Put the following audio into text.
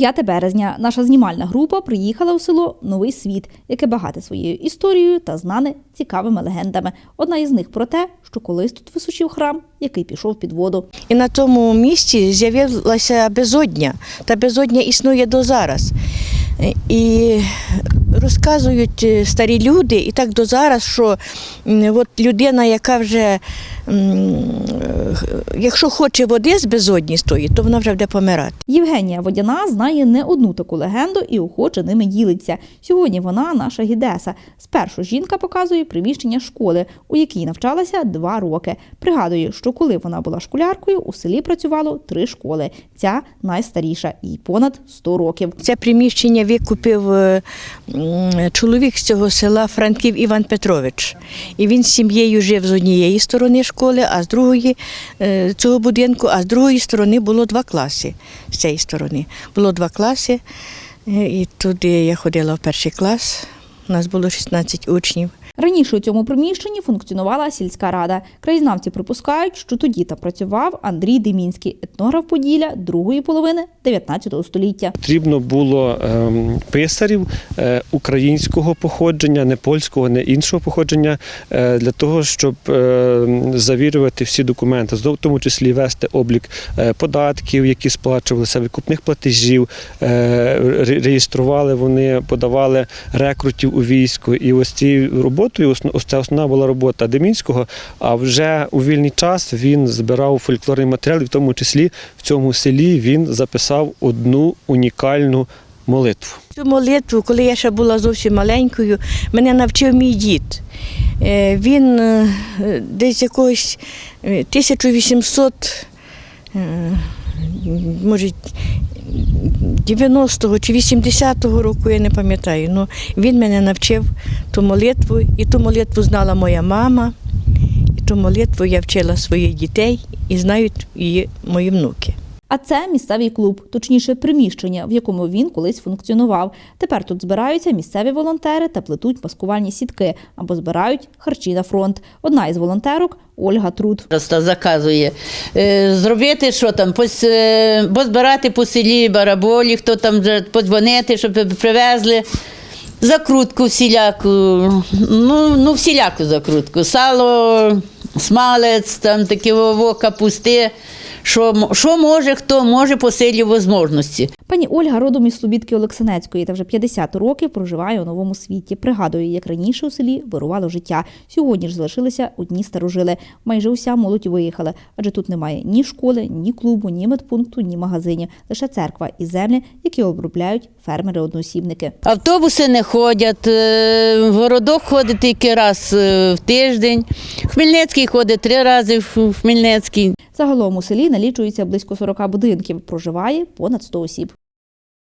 5 березня наша знімальна група приїхала у село Новий Світ, яке багате своєю історією та знане цікавими легендами. Одна із них про те, що колись тут височив храм, який пішов під воду. І на тому місці з'явилася безодня, та безодня існує до зараз. І розказують е, старі люди, і так до зараз, що от людина, яка вже, якщо хоче води з безодні стоїть, то вона вже буде помирати. Євгенія Водяна знає не одну таку легенду і охоче ними ділиться. Сьогодні вона наша гідеса. Спершу жінка показує приміщення школи, у якій навчалася два роки. Пригадує, що коли вона була школяркою, у селі працювало три школи. Ця найстаріша, їй понад 100 років. Це приміщення викупив е, чоловік з цього села Франків Іван Петрович. І він з сім'єю жив з однієї сторони школи, а з другої е, цього будинку, а з другої сторони було два класи. З цієї сторони було два класи. Е, І туди я ходила в перший клас. У нас було 16 учнів. Раніше у цьому приміщенні функціонувала сільська рада. Краєзнавці припускають, що тоді там працював Андрій Демінський, етнограф Поділля другої половини 19 століття. Потрібно було ем, писарів е, українського походження, не польського, не іншого походження, е, для того, щоб е, завірювати всі документи, в тому числі вести облік податків, які сплачувалися, викупних платежів, реєстрували вони, подавали рекрутів у військо. І ось цією роботою, ось це основна була робота Демінського. А вже у вільний час він збирав фольклорний матеріал, і в тому числі в цьому селі він записав одну унікальну молитву. Цю молитву, коли я ще була зовсім маленькою, мене навчив мій дід. Е, Він е, десь якогось е, 1800, е, може, 90-го чи 80-го року, я не пам'ятаю. Ну, він мене навчив ту молитву, і ту молитву знала моя мама, і ту молитву я вчила своїх дітей і знають її мої внуки. А це місцевий клуб, точніше, приміщення, в якому він колись функціонував. Тепер тут збираються місцеві волонтери та плетуть маскувальні сітки або збирають харчі на фронт. Одна із волонтерок Ольга Труд. Просто заказує е, зробити, що там, пос, е, позбирати по селі бараболі, хто там подзвонити, щоб привезли. Закрутку всіляку, ну, ну всіляку закрутку. Сало, смалець, там такі вово, капусти. Що, що може, хто може по силі можливості. Пані Ольга родом із Слобідки Олексанецької та вже 50 років проживає у новому світі. Пригадує, як раніше у селі вирувало життя. Сьогодні ж залишилися одні старожили. Майже уся молодь виїхала, адже тут немає ні школи, ні клубу, ні медпункту, ні магазинів. Лише церква і землі, які обробляють фермери-одноосібники. Автобуси не ходять, е, в городок ходить тільки раз е, в тиждень. Хмельницький ходить три рази в Хмельницький. Загалом у селі налічується близько 40 будинків. Проживає понад 100 осіб.